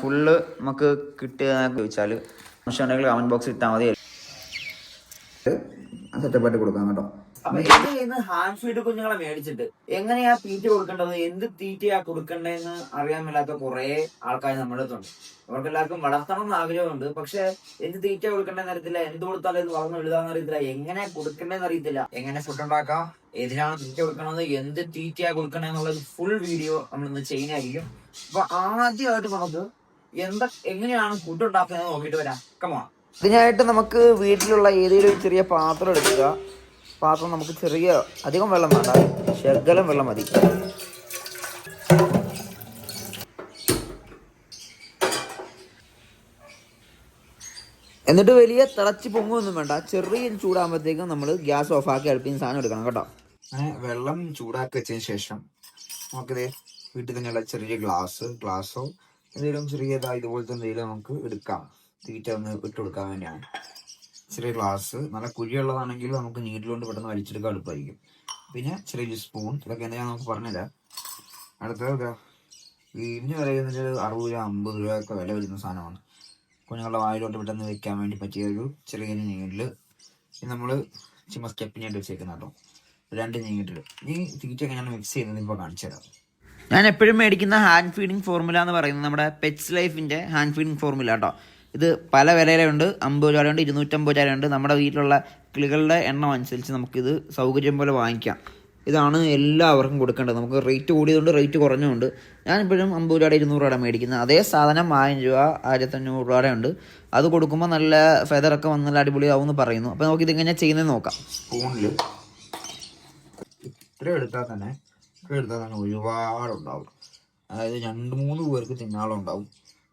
Full നമുക്ക് കിട്ടുക ചോദിച്ചാൽ ഉണ്ടെങ്കിൽ കമന്റ് ബോക്സ് ഇട്ടാൽ മതി സെറ്റപ്പായിട്ട് കൊടുക്കാം കേട്ടോ. അപ്പൊ എന്റെ കയ്യിൽ നിന്ന് ഹാൻഡ് ഫീഡ് കുഞ്ഞുങ്ങളെ മേടിച്ചിട്ട് എങ്ങനെയാ തീറ്റ കൊടുക്കേണ്ടത്? എന്ത് തീറ്റയാ കൊടുക്കേണ്ടതെന്ന് അറിയാൻ മേലാത്ത കുറെ ആൾക്കാർ നമ്മുടെ അടുത്തുണ്ട്. അവർക്ക് എല്ലാവർക്കും വളർത്തണം എന്ന് ആഗ്രഹമുണ്ട്. പക്ഷെ എന്ത് തീറ്റ കൊടുക്കേണ്ടതെന്ന് അറിയത്തില്ല. എന്ത് കൊടുത്താലും ഇത് വളർന്നു എഴുതാന്ന് അറിയത്തില്ല. എങ്ങനെ കൊടുക്കേണ്ടതെന്ന് അറിയത്തില്ല. എങ്ങനെ ഫുഡ് ഉണ്ടാക്കാം? ഏതിനാണ് തീറ്റ കൊടുക്കണത്? എന്ത് തീറ്റയാ കൊടുക്കണെന്നുള്ളത് ഫുൾ വീഡിയോ നമ്മൾ ഇന്ന് ചെയ്യുന്നതായിരിക്കും അപ്പൊ ആദ്യമായിട്ട് നമുക്ക് എന്താ എങ്ങനെയാണ് ഫുഡ് ഉണ്ടാക്കുന്നത് നോക്കിയിട്ട് വരാം. കമാ ഇതിനായിട്ട് നമുക്ക് വീട്ടിലുള്ള ഏതെങ്കിലും ഒരു ചെറിയ പാത്രം എടുക്കുക. പാത്രം നമുക്ക് ചെറിയ അധികം വെള്ളം വേണ്ട. ശകലം വെള്ളം മതി. എന്നിട്ട് വലിയ തിളച്ച് പൊങ്ങൊന്നും വേണ്ട. ചെറിയ ചൂടാകുമ്പോഴത്തേക്കും നമ്മൾ ഗ്യാസ് ഓഫാക്കി അടുപ്പിന് സാധനം എടുക്കണം കേട്ടോ. വെള്ളം ചൂടാക്കി വെച്ചതിന് ശേഷം നമുക്കിത് വീട്ടിൽ തന്നെയുള്ള ചെറിയ ഗ്ലാസ് ഗ്ലാസ്സോ എന്തെങ്കിലും ചെറിയതാ ഇതുപോലത്തെ എന്തെങ്കിലും നമുക്ക് എടുക്കാം. തീറ്റ ഒന്ന് ഇട്ട് കൊടുക്കാൻ വേണ്ടിയാണ്. ചെറിയ ഗ്ലാസ് നല്ല കുഴിയുള്ളതാണെങ്കിൽ നമുക്ക് നീട്ടിലുകൊണ്ട് പെട്ടെന്ന് വലിച്ചെടുക്കാൻ എളുപ്പമായിരിക്കും. പിന്നെ ചെറിയൊരു സ്പൂൺ ഇതൊക്കെ എന്താ നമുക്ക് പറഞ്ഞുതരാം. അടുത്തത് വില വരുന്നത് അറുപത് രൂപ അമ്പത് രൂപയൊക്കെ വില വരുന്ന സാധനമാണ്. കുഞ്ഞുങ്ങളുടെ വായിലോട്ട് പെട്ടെന്ന് വെക്കാൻ വേണ്ടി പറ്റിയ ഒരു ചെറിയ ഇത് നമ്മൾ ചുമ്മാ സ്റ്റെപ്പിനായിട്ട് വെച്ചേക്കുന്ന കേട്ടോ. രണ്ട് നീഡിൽ. ഈ തീറ്റ എങ്ങനെയാണ് മിക്സ് ചെയ്യുന്നത് ഇപ്പോൾ കാണിച്ചു തരാം. ഞാൻ എപ്പോഴും മേടിക്കുന്ന ഹാൻഡ് ഫീഡിങ് ഫോർമുല എന്ന് പറയുന്നത് നമ്മുടെ പെറ്റ്സ് ലൈഫിന്റെ ഹാൻഡ് ഫീഡിങ് ഫോർമുല കേട്ടോ ഇത് പല വിലയിലുണ്ട്. അമ്പത് രൂപയുണ്ട് ഇരുന്നൂറ്റമ്പത് രൂപയുണ്ട് നമ്മുടെ വീട്ടിലുള്ള കിളികളുടെ എണ്ണം അനുസരിച്ച് നമുക്കിത് സൗകര്യം പോലെ വാങ്ങിക്കാം. ഇതാണ് എല്ലാവർക്കും കൊടുക്കേണ്ടത്. നമുക്ക് റേറ്റ് കൂടിയതുകൊണ്ട് റേറ്റ് കുറഞ്ഞുകൊണ്ട് ഞാനിപ്പോഴും അമ്പത് രൂപയുടെ ഇരുന്നൂറ് രൂപയുടെ മേടിക്കുന്നത് അതേ സാധനം ആയിരം രൂപ ആയിരത്തഞ്ഞൂറ് രൂപയുടെ ഉണ്ട്. അത് കൊടുക്കുമ്പോൾ നല്ല ഫെദറൊക്കെ വന്ന് നല്ല അടിപൊളിയാവും എന്ന് പറയുന്നു. അപ്പോൾ നമുക്ക് ഇതിങ്ങനെ ചെയ്യുന്നത് നോക്കാം. സ്പൂണിൽ ഇത്ര എടുത്താൽ തന്നെ ഇത്ര എടുത്താൽ തന്നെ ഒരുപാടുണ്ടാവും. അതായത് രണ്ട് മൂന്ന് പേർക്ക് തിന്നാളുണ്ടാവും.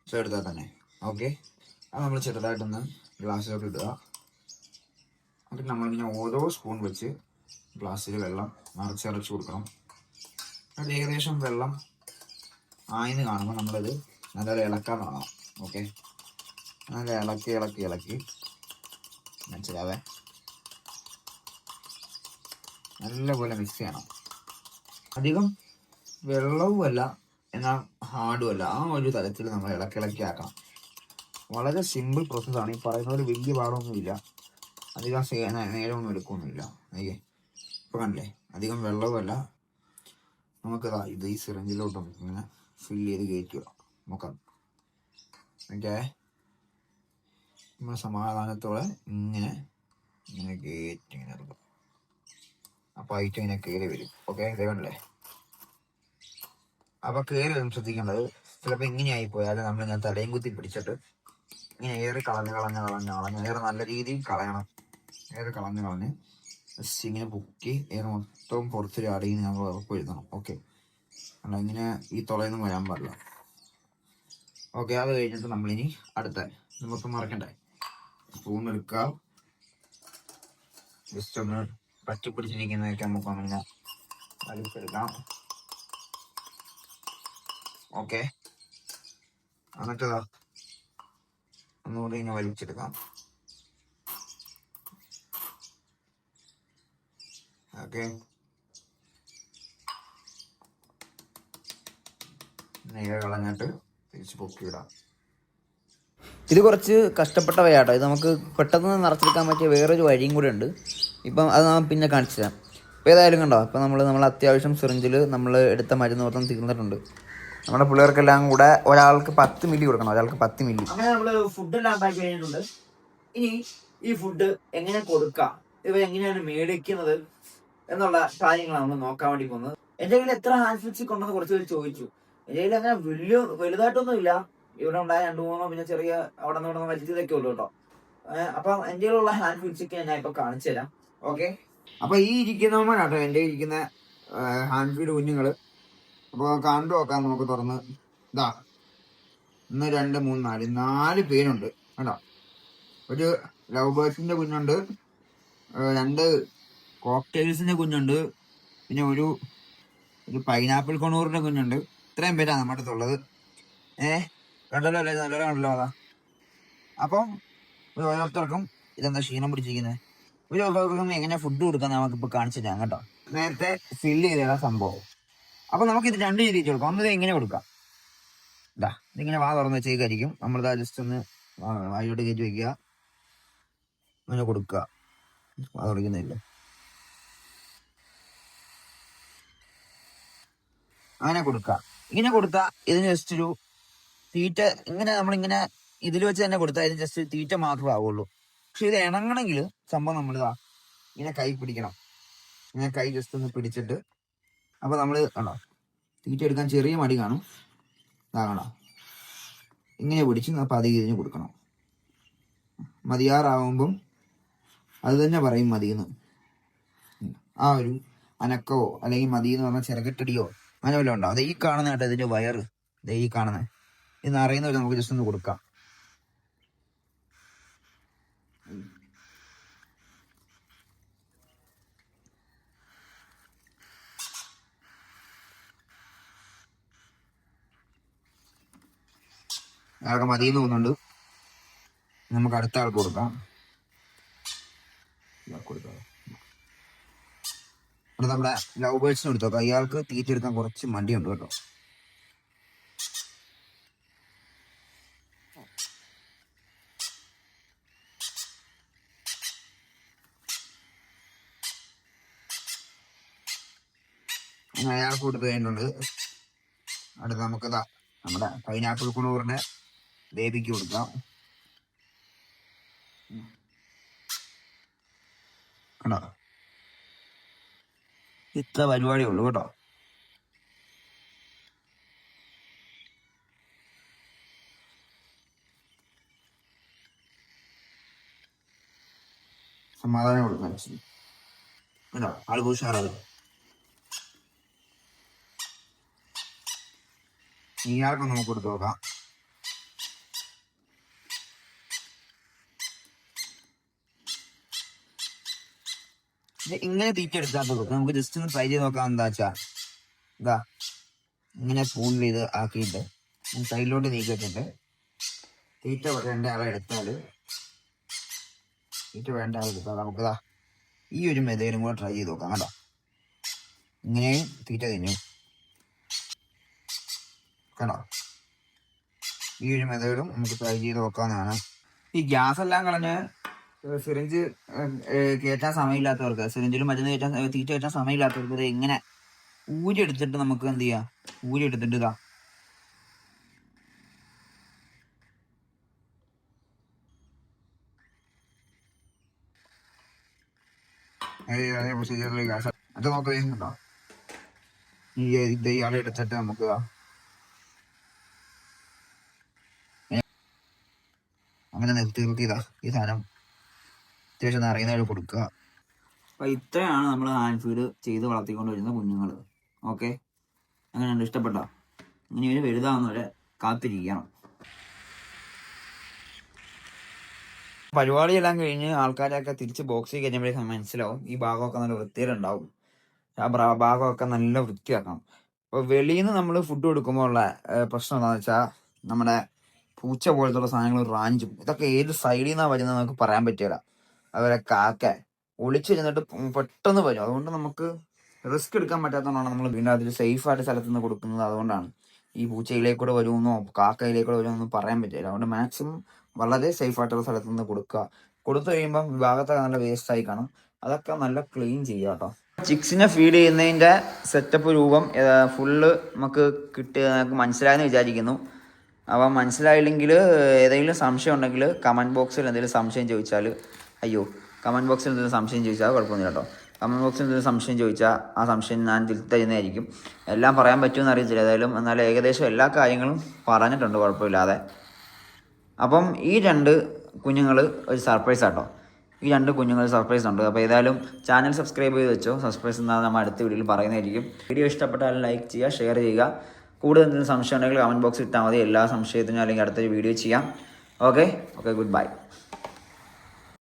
ഇത്ര എടുത്താൽ തന്നെ. ഓക്കെ? അത് നമ്മൾ ചെറുതായിട്ടൊന്ന് ഗ്ലാസ്സിലോട്ട് ഇടുക. എന്നിട്ട് നമ്മളിങ്ങനെ ഓരോ സ്പൂൺ വെച്ച് ഗ്ലാസ്സിൽ വെള്ളം നിറച്ചരച്ച് കൊടുക്കണം. അത് ഏകദേശം വെള്ളം ആയിന്ന് കാണുമ്പോൾ നമ്മളത് നല്ലൊരു ഇളക്കാൻ തുടങ്ങണം. ഓക്കെ നല്ല ഇളക്കി ഇളക്കി ഇളക്കി. മനസ്സിലാവേ? നല്ലപോലെ മിക്സ് ചെയ്യണം. അധികം വെള്ളവുമല്ല എന്നാൽ ഹാർഡും അല്ല ആ ഒരു തരത്തിൽ നമ്മൾ ഇളക്കിളക്കി ആക്കണം. വളരെ സിമ്പിൾ പ്രോസസ്സാണ് ഈ പറയുന്ന പോലെ വലിയ പാടൊന്നുമില്ല. അധികം നേരമൊന്നും എടുക്കൊന്നുമില്ല അയ്യേ ഇപ്പൊ കണ്ടില്ലേ? അധികം വെള്ളവുമല്ല. നമുക്ക് ഇത് ഈ സിറഞ്ചിലോട്ട് നമുക്ക് ഇങ്ങനെ ഫിൽ ചെയ്ത് കയറ്റുക നോക്കാം ഓക്കെ നമ്മൾ സമാധാനത്തോടെ ഇങ്ങനെ ഇങ്ങനെ കയറ്റി ഇങ്ങനെ എടുക്കും. അപ്പോൾ ഐറ്റം ഇങ്ങനെ കയറി വരും. ഓക്കെ ഇതേണ്ടല്ലേ അപ്പൊ കയറി വരും. ശ്രദ്ധിക്കേണ്ടത്. ചിലപ്പോൾ ഇങ്ങനെയായി പോയാൽ നമ്മൾ ഇങ്ങനെ തലയും കുത്തി പിടിച്ചിട്ട് ഇങ്ങനെ ഏറി കളഞ്ഞ് കളഞ്ഞ് കളഞ്ഞ് കളഞ്ഞ്. ഏറെ നല്ല രീതിയിൽ കളയണം. ഏറെ കളഞ്ഞ് കളഞ്ഞ്. ജസ്റ്റ് ഇങ്ങനെ പൊക്കി ഏറെ മൊത്തം പുറത്ത് ചാടി നമ്മൾ ഉറപ്പ് എഴുതണം ഓക്കെ അല്ല ഇങ്ങനെ ഈ തുളയൊന്നും വരാൻ പാടില്ല. ഓക്കെ അത് കഴിഞ്ഞിട്ട് നമ്മളിനി അടുത്ത. നമുക്ക് മറക്കണ്ടേ? സ്പൂൺ എടുക്കുക. ജസ്റ്റ് ഒന്ന് പറ്റി പിടിച്ചിരിക്കുന്നതൊക്കെ നമുക്ക് അങ്ങനെ വലിച്ചെടുക്കാം ഓക്കെ എന്നിട്ടതാ ഒന്നുകൂടി ഇങ്ങനെ വലിച്ചെടുക്കാം. ഓക്കെ. നേരെ കളഞ്ഞിട്ട് തിരിച്ച് പൊക്കിയിടാം. ഇത് കുറച്ച് കഷ്ടപ്പെട്ട കഷ്ടപ്പെട്ടവയാട്ടോ. ഇത് നമുക്ക് പെട്ടെന്ന് നിറച്ചെടുക്കാൻ പറ്റിയ വേറൊരു വഴിയും കൂടെ ഉണ്ട്. ഇപ്പം അത് നാം പിന്നെ കാണിച്ചു തരാം ഇപ്പോൾ ഏതായാലും കണ്ടോ ഇപ്പം നമ്മൾ നമ്മൾ അത്യാവശ്യം സിറിഞ്ചിൽ നമ്മൾ എടുത്ത മരുന്ന് മൊത്തം തീർന്നിട്ടുണ്ട്. നമ്മുടെ പിള്ളേർക്കെല്ലാം കൂടെ ഒരാൾക്ക് പത്ത് മില്ലി കൊടുക്കണം ഒരാൾക്ക് പത്ത് മില്ലി. അങ്ങനെ നമ്മൾ ഫുഡ് എല്ലാം ഉണ്ടാക്കി കഴിഞ്ഞിട്ടുണ്ട് ഇനി ഈ ഫുഡ് എങ്ങനെ കൊടുക്കാം ഇവ എങ്ങനെയാണ് മേടിക്കുന്നത് എന്നുള്ള കാര്യങ്ങളാണ് നമ്മൾ നോക്കാൻ വേണ്ടി പോകുന്നത്. എന്റെ കയ്യിൽ എത്ര ഹാൻഡ് ഫിറ്റ്സ് കൊണ്ടെന്ന് കുറച്ച് പേര് ചോദിച്ചു. എന്റെ കയ്യിൽ അങ്ങനെ വലിയ വലുതായിട്ടൊന്നും ഇല്ല ഇവിടെ ഉണ്ടായ രണ്ടു മൂന്നോ പിന്നെ ചെറിയ അവിടെ നിന്ന് ഇവിടെ വലിച്ചതൊക്കെ ഉള്ളൂ കേട്ടോ. അപ്പൊ എന്റെ കയ്യിലുള്ള ഹാൻഡ് ഫിറ്റ്സ് ഒക്കെ ഞാൻ ഇപ്പൊ കാണിച്ചു തരാം ഓക്കെ? അപ്പൊ ഈ ഇരിക്കുന്നവന്മാരാട്ടോ എന്റെ ഇരിക്കുന്ന ഹാൻഡ് ഫീഡ് കുഞ്ഞുങ്ങൾ. അപ്പൊ കണ്ടു നോക്കാം നമുക്ക് തുറന്ന്. ഇതാ ഒന്ന് രണ്ട് മൂന്ന് നാല്. നാല് പേരുണ്ട് കേട്ടോ. ഒരു ലവ് ബേർഡ്സിന്റെ കുഞ്ഞുണ്ട് രണ്ട് കോക്ടെയിൽസിന്റെ കുഞ്ഞുണ്ട് പിന്നെ ഒരു ഒരു പൈനാപ്പിൾ കൊണൂറിന്റെ കുഞ്ഞുണ്ട്. ഇത്രയും പേരാണ് നമ്മുടെ അടുത്തുള്ളത് ഏഹ് കണ്ടല്ലോ അല്ലേ? നല്ലപോലെ കണ്ടല്ലോ അതാ. അപ്പം ഓരോരുത്തർക്കും ഇതെന്താ ക്ഷീണം പിടിച്ചിരിക്കുന്നത് ഒരു ഓരോരുത്തർക്കും എങ്ങനെ ഫുഡ് കൊടുക്കാൻ നമുക്കിപ്പോൾ കാണിച്ചു തരാം കേട്ടോ. നേരത്തെ ഫില്ല് ചെയ്ത സംഭവം. അപ്പൊ നമുക്ക് ഇത് രണ്ട് രീതിയിൽ കൊടുക്കാം. ഒന്നിത് ഇത് എങ്ങനെ കൊടുക്കാം. ഇതാ ഇതിങ്ങനെ വാ തുറന്ന് വെച്ചേക്കായിരിക്കും നമ്മളിതാ ജസ്റ്റ് ഒന്ന് വായിലോട്ട് കയറ്റി വെക്കുക. അങ്ങനെ കൊടുക്കുക. വാ തുറക്കുന്നില്ല. അങ്ങനെ കൊടുക്കുക ഇങ്ങനെ കൊടുത്താ ഇതിന് ജസ്റ്റ് ഒരു തീറ്റ ഇങ്ങനെ നമ്മളിങ്ങനെ ഇതിൽ വെച്ച് തന്നെ കൊടുത്താൽ ഇതിന് ജസ്റ്റ് തീറ്റ മാത്രമേ ആവുള്ളൂ. പക്ഷെ ഇത് ഇണങ്ങണമെങ്കിൽ സംഭവം നമ്മളിതാ ഇങ്ങനെ കൈ പിടിക്കണം. ഇങ്ങനെ കൈ ജസ്റ്റ് ഒന്ന് പിടിച്ചിട്ട് അപ്പൊ നമ്മൾ കണ്ടോ? തീറ്റ എടുക്കാൻ ചെറിയ മടി കാണും. ഇതാകണോ ഇങ്ങനെ പിടിച്ച് പതിയെ ഇതിന് കൊടുക്കണം. മതിയാറാവുമ്പം അത് തന്നെ പറയും മതിയെന്ന്. ആ ഒരു അനക്കവോ അല്ലെങ്കിൽ മതി എന്ന് പറഞ്ഞാൽ ചിറകട്ടടിയോ അങ്ങനെ വല്ലതും ഉണ്ടോ? അത് ഈ കാണുന്ന കേട്ടോ ഇതിന്റെ വയറ്. ദേ ഈ കാണുന്നത് ഇത് അറിയുന്ന നമുക്ക് ജസ്റ്റ് ഒന്ന് കൊടുക്കാം. അയാൾക്ക് മതിയെന്ന് തോന്നുന്നുണ്ട്. നമുക്ക് അടുത്ത ആൾക്ക് കൊടുക്കാം. ഇയാൾക്ക് കൊടുക്കാം. ഇവിടെ നമ്മുടെ ലവ് ബേഴ്സിന് എടുത്തോക്കാം അയാൾക്ക് തീറ്റ എടുക്കാൻ കുറച്ച് മടിയുണ്ട് കേട്ടോ. അയാൾക്ക് കൊടുത്തു കഴിഞ്ഞിട്ടുണ്ട്. അടുത്ത് നമുക്കിതാ നമ്മുടെ പൈനാപ്പിൾ കുണൂറിന്റെ ബേബിക്ക് കൊടുക്കാം. കണ്ടോ? ഇത്ര പരിപാടിയേ ഉള്ളൂ കേട്ടോ. സമാധാനം കൊടുക്കാൻ കേട്ടോ ആൾക്ക് ഉഷാറാണ്. ഇയാൾക്കും നമുക്ക് കൊടുത്തു നോക്കാം. ഇങ്ങനെ തീറ്റ എടുത്താൽ കൊടുക്കും നമുക്ക് ജസ്റ്റ് ഒന്ന് ട്രൈ ചെയ്ത് നോക്കാം എന്താ വെച്ചാ. ഇതാ ഇങ്ങനെ സ്പൂണിൽ ഇത് ആക്കിയിട്ട് സൈഡിലോട്ട് നീക്കിയിട്ടുണ്ട്. തീറ്റ വേണ്ട ആളെ എടുത്താൽ തീറ്റ വേണ്ട ആളെ എടുത്താൽ നമുക്കിതാ ഈ ഒരു മെതേലും കൂടെ ട്രൈ ചെയ്ത് നോക്കാം കേട്ടോ. ഇങ്ങനെയും തീറ്റ തിന്നു കേട്ടോ ഈ ഒരു മെതേലും നമുക്ക് ട്രൈ ചെയ്ത് നോക്കാവുന്നതാണ്. ഈ ഗ്യാസ് എല്ലാം കളഞ്ഞ് സിറിഞ്ച് കയറ്റാൻ സമയമില്ലാത്തവർക്ക് സിറിഞ്ചിലും മരുന്ന് കയറ്റാൻ തീറ്റ കയറ്റാൻ സമയമില്ലാത്തവർക്ക് ഇത് എങ്ങനെ ഊരി എടുത്തിട്ട് നമുക്ക് എന്ത് ചെയ്യാം? ഊരി എടുത്തിട്ട് ഇതാ. അതേ ഇത് ഇയാളെ എടുത്തിട്ട് നമുക്ക് അങ്ങനെ നിർത്തി നിർത്തി ഇതാ ഈ സാധനം അത്യാവശ്യം നിറയുന്നതായിട്ട് കൊടുക്കുക. അപ്പം ഇത്രയാണ് നമ്മൾ ഹാൻഡ് ഫീഡ് ചെയ്ത് വളർത്തിക്കൊണ്ട് വരുന്ന കുഞ്ഞുങ്ങൾ ഓക്കെ അങ്ങനെയുണ്ട് ഇഷ്ടപ്പെട്ടോ? ഇനി ഇവർ വലുതാവുന്നവരെ കാത്തിരിക്കണം. പരിപാടിയെല്ലാം കഴിഞ്ഞ് ആൾക്കാരെയൊക്കെ തിരിച്ച് ബോക്സിൽ കഴിഞ്ഞപ്പോഴേക്കും മനസ്സിലാവും. ഈ ഭാഗമൊക്കെ നല്ല വൃത്തിയിലുണ്ടാവും. ആ ഭാഗമൊക്കെ നല്ല വൃത്തിയാക്കണം. അപ്പോൾ വെളിയിൽ നിന്ന് നമ്മൾ ഫുഡ് കൊടുക്കുമ്പോൾ ഉള്ള പ്രശ്നം എന്താണെന്ന് വെച്ചാൽ നമ്മുടെ പൂച്ച പോലത്തുള്ള സാധനങ്ങൾ റാഞ്ചും. ഇതൊക്കെ ഏത് സൈഡിൽ നിന്നാണ് വരുന്നത് നമുക്ക് പറയാൻ പറ്റില്ല. അതുപോലെ കാക്ക. ഒളിച്ചിരുന്നിട്ട് പെട്ടെന്ന് വരും. അതുകൊണ്ട് നമുക്ക് റിസ്ക് എടുക്കാൻ പറ്റാത്തതുകൊണ്ടാണ് നമ്മൾ വീണ്ടും അതിൽ സേഫ് ആയിട്ട് സ്ഥലത്ത് നിന്ന് കൊടുക്കുന്നത്. അതുകൊണ്ടാണ് ഈ പൂച്ചയിലേക്ക് കൂടെ വരുമെന്നോ കാക്കയിലേക്ക് കൂടെ വരുമെന്നോ പറയാൻ പറ്റില്ല. അതുകൊണ്ട് മാക്സിമം വളരെ സേഫ് ആയിട്ടുള്ള സ്ഥലത്ത് നിന്ന് കൊടുക്കുക. കൊടുത്തു കഴിയുമ്പോൾ ഭാഗത്തൊക്കെ നല്ല വേസ്റ്റ് ആയി കാണും. അതൊക്കെ നല്ല ക്ലീൻ ചെയ്യുക കേട്ടോ. ചിക്സിനെ ഫീഡ് ചെയ്യുന്നതിന്റെ സെറ്റപ്പ് രൂപം ഫുള്ള് നമുക്ക് കിട്ടിയ നമുക്ക് മനസ്സിലായെന്ന് വിചാരിക്കുന്നു. അപ്പം മനസ്സിലായില്ലെങ്കിൽ ഏതെങ്കിലും സംശയം ഉണ്ടെങ്കിൽ കമന്റ് ബോക്സിൽ എന്തെങ്കിലും സംശയം ചോദിച്ചാൽ അയ്യോ കമന്റ് ബോക്സിൽ എന്തെങ്കിലും സംശയം ചോദിച്ചാൽ കുഴപ്പമൊന്നുമില്ല കേട്ടോ. കമന്റ് ബോക്സിൽ എന്തെങ്കിലും സംശയം ചോദിച്ചാൽ ആ സംശയം ഞാൻ തിരുത്തി തരുന്നതായിരിക്കും എല്ലാം പറയാൻ പറ്റുമെന്ന് അറിയത്തില്ല. ഏതായാലും എന്നാൽ ഏകദേശം എല്ലാ കാര്യങ്ങളും പറഞ്ഞിട്ടുണ്ട് കുഴപ്പമില്ലാതെ. അപ്പം ഈ രണ്ട് കുഞ്ഞുങ്ങൾ ഒരു സർപ്രൈസ് ആട്ടോ. ഈ രണ്ട് കുഞ്ഞുങ്ങൾ സർപ്രൈസ് ഉണ്ട്. അപ്പോൾ ഏതായാലും ചാനൽ സബ്സ്ക്രൈബ് ചെയ്ത് വെച്ചോ. സർപ്രൈസ് എന്നാൽ നമ്മൾ അടുത്ത വീഡിയോയിൽ പറയുന്നതായിരിക്കും. വീഡിയോ ഇഷ്ടപ്പെട്ടാൽ ലൈക്ക് ചെയ്യുക ഷെയർ ചെയ്യുക. കൂടുതൽ എന്തെങ്കിലും സംശയം ഉണ്ടെങ്കിൽ കമന്റ് ബോക്സിൽ ഇട്ടാൽ മതി. എല്ലാ സംശയത്തിനും അല്ലെങ്കിൽ അടുത്തൊരു വീഡിയോ ചെയ്യാം. Okay okay good bye